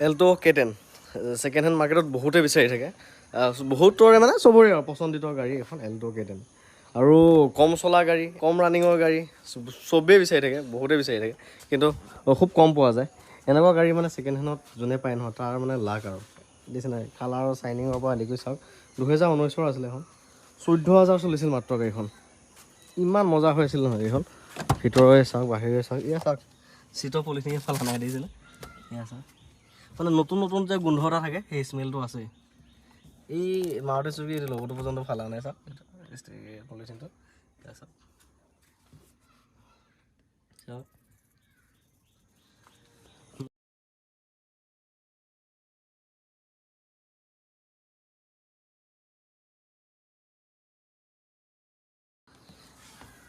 Alto' K ten second hand মাৰ্কেটত বহুতে বিচাৰি থাকে। বহুতৰে মানে চবৰে পচন্দিত গাড়ী এখন এল্ট' কে টেন আৰু কম চলা গাড়ী, কম ৰানিঙৰ গাড়ী চব- চবেই বিচাৰি থাকে, বহুতে বিচাৰি থাকে। কিন্তু খুব কম পোৱা যায়। এনেকুৱা গাড়ী মানে ছেকেণ্ড হেণ্ডত যোনে পায় নহয়, তাৰ মানে লাক আৰু। দেখিছে নাই? কালাৰৰ চাইনিঙৰ পৰা আদি কৰি চাওক। দুহেজাৰ ঊনৈছৰ আছিলে এখন চৈধ্য হাজাৰ চলিছিল মাত্ৰ গাড়ীখন। ইমান মজা হৈ আছিল নহয় এইখন ভিতৰৰে চাওক বাহিৰে চাওক। এয়া চাওক চিটৰ পলিথিনে ফালা নাই দিছিলে এয়া চাওক। মানে নতুন নতুন যে গোন্ধ এটা থাকে সেই স্মেলটো আছে। এই মাৰুতি চুকি এইটো লগতো পৰ্যন্ত ফালা নাই চাওক। পলিথিনটো এয়া চাওক।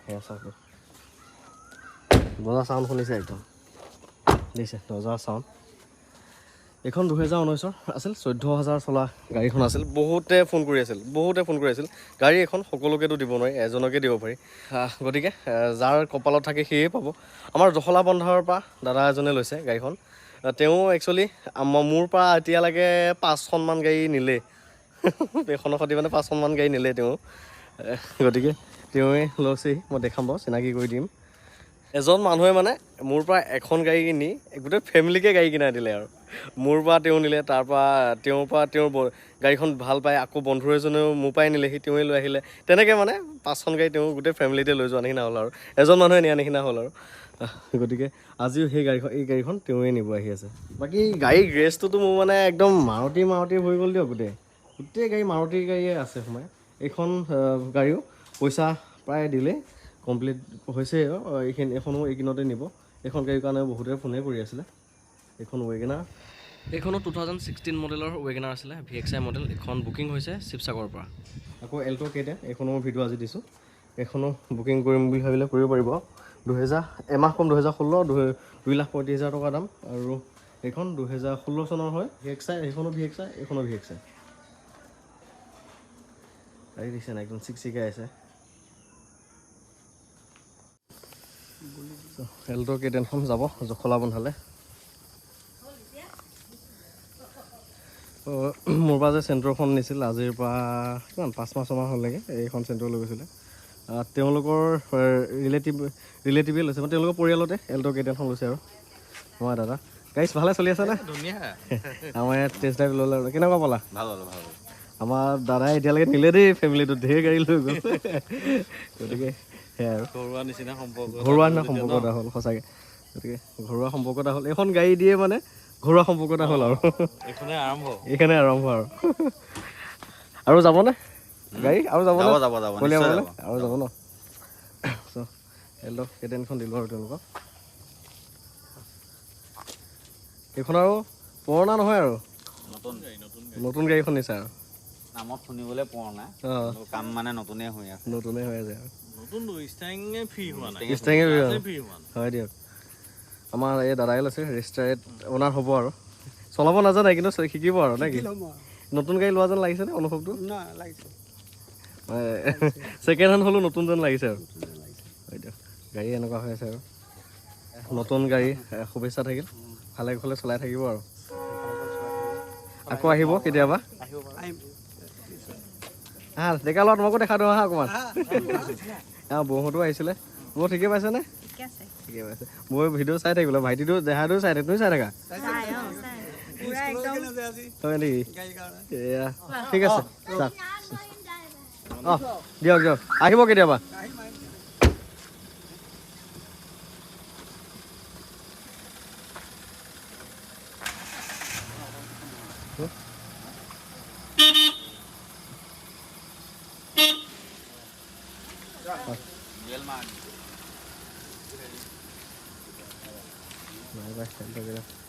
সেয়া চাওক। দৰ্জা চাউণ্ড শুনিছে একদম। দেখিছে দৰ্জাৰ চাউণ্ড এইখন দুহেজাৰ ঊনৈছৰ আছিল চৈধ্য হাজাৰ চলা গাড়ীখন আছিল। বহুতে ফোন কৰি আছিল বহুতে ফোন কৰি আছিল। গাড়ী এখন সকলোকেতো দিব নোৱাৰি এজনকে দিব পাৰি। গতিকে যাৰ কপালত থাকে সেয়ে পাব। আমাৰ জখলা বন্ধাৰৰ পৰা দাদা এজনে লৈছে গাড়ীখন। তেওঁ একচুৱেলি মোৰ পৰা এতিয়ালৈকে পাঁচখনমান গাড়ী নিলে। এইখনৰ সৈতে মানে পাঁচখনমান গাড়ী নিলে তেওঁ। গতিকে তেওঁৱে লৈছেহি মই দেখাম বাৰু চিনাকি কৰি দিম। এজন মানুহে মানে মোৰ পৰা এখন গাড়ী কিনি গোটেই ফেমিলিকে গাড়ী কিনাই দিলে আৰু। মোৰ পৰা তেওঁ নিলে তাৰ পৰা তেওঁৰ পৰা তেওঁৰ গাড়ীখন ভাল পায় আকৌ বন্ধু এজনেও মোৰ পৰাই নিলেহি তেওঁৱে লৈ আহিলে। তেনেকৈ মানে পাঁচখন গাড়ী তেওঁ গোটেই ফেমিলিতে লৈ যোৱা নিচিনা হ'ল আৰু। এজন মানুহে নিয়া নিচিনা হ'ল আৰু। গতিকে আজিও সেই গাড়ীখন এই গাড়ীখন তেওঁৱে নিব আহি আছে। বাকী গাড়ীৰ গ্ৰেছটোতো মোৰ মানে একদম মাৰুতি মাৰুতি হৈ গ'ল দিয়ক গোটেই। গোটেই গাড়ী মাৰুতি গাড়ীয়ে আছে সোমাই। এইখন গাড়ীও পইচা প্ৰায় দিলে কমপ্লিট হৈছে এইখিনি এখনো এইকিনতে নিব। এইখন গাড়ীৰ কাৰণে বহুতে ফোনে কৰি আছিলে। এইখন ৱেগেনাৰ এইখনো টু থাউজেণ্ড ছিক্সটিন মডেলৰ ৱেগেনাৰ আছিলে ভি এক্স আই মডেল এইখন বুকিং হৈছে শিৱসাগৰৰ পৰা। আকৌ এল্ট' কেইটা এইখনো মই ভিডিঅ' আজি দিছোঁ। এইখনো বুকিং কৰিম বুলি ভাবিলে কৰিব পাৰিব। দুহেজাৰ এমাহ কম দুহেজাৰ ষোল্ল দুই লাখ পঁয়ত্ৰিছ হাজাৰ টকা দাম। আৰু এইখন দুহেজাৰ ষোল্ল চনৰ হয়। ভি এক্স আই এইখনো ভি এক্স আই এইখনো ভি এক্স আই গাড়ী দিছে না একদম চিকচিকাই আছে। এল্ট' কেইটেনখন যাব জখলা বন্ধালে। মোৰ পৰা যে চেণ্ট্ৰখন নিছিল আজিৰ পৰা কিমান পাঁচ মাহ ছমাহ হ'ল নেকি এইখন চেণ্ট্ৰ লৈ গৈছিলে। তেওঁলোকৰ ৰিলেটিভ ৰিলেটিভে লৈছে। মানে তেওঁলোকৰ পৰিয়ালতে এল্ট' কেইটেনখন লৈছে আৰু। মই দাদা। গাড়ী ভালে চলি আছে নে আমাৰ ইয়াত টেষ্ট ড্ৰাইভ ল'লে আৰু। কেনেকুৱা পালা? ভাল হ'ল ভাল হ'ল। আমাৰ দাদাই এতিয়ালৈকে নিলে দেই ফেমিলিটোত ধেৰ গাড়ী লৈ গ'ল। গতিকে সেয়াই আৰু। ঘৰুৱা নিচিনা সম্পৰ্ক ঘৰুৱা নিচিনা সম্পৰ্ক এটা হ'ল সঁচাকৈ। গতিকে ঘৰুৱা সম্পৰ্ক এটা হ'ল। এইখন গাড়ী দিয়ে মানে ঘৰুৱা সম্পৰ্ক এটা হ'ল আৰু। এইখনে আৰম্ভ। এইখানে আৰম্ভ আৰু। আৰু যাবনে? গাড়ী? আৰু যাবনে? যাব যাব যাব আৰু যাব ন? চ' এল্ট' কেটেনখন দিলোঁ আৰু তেওঁলোকক। এইখন আৰু পুৰণা নহয় আৰু। নতুন। নতুন নতুন গাড়ীখন নিছে আৰু। নামত শুনিবলৈ কিন্তু কাম মানে নতুনেই হৈ আছে। নতুনেই হৈ আছে আৰু। নতুন হয় দিয়ক। আমাৰ এই দাদাই লৈছে ৰেজিষ্টাৰেট অনাৰ হ'ব আৰু। চলাব নাজানে কিন্তু শিকিব আৰু নে কি? নতুন গাড়ী লোৱা যেন লাগিছেনে অনুভৱটো? ছেকেণ্ড হেণ্ড হ'লেও নতুন যেন লাগিছে আৰু। গাড়ী এনেকুৱা হৈ আছে আৰু। নতুন গাড়ী শুভেচ্ছা থাকিল। ভালে কুশলে চলাই থাকিব আৰু। আকৌ আহিব কেতিয়াবা। হা ডেকা ল'ৰা তোমাকো দেখা দিওঁ আহা অকণমান। অঁ বৌহঁতো আহিছিলে। বৌ ঠিকে পাইছেনে? ঠিকে আছে। ঠিকে পাইছে মই ভিডিঅ' চাই থাকিলোঁ ভাইটিটো দেহাটো চাই থাক তুমি চাই থাকা? হয় নেকি? এয়া ঠিক আছে অঁ দিয়ক দিয়ক আহিব কেতিয়াবা। No, Vale, bastante, creo.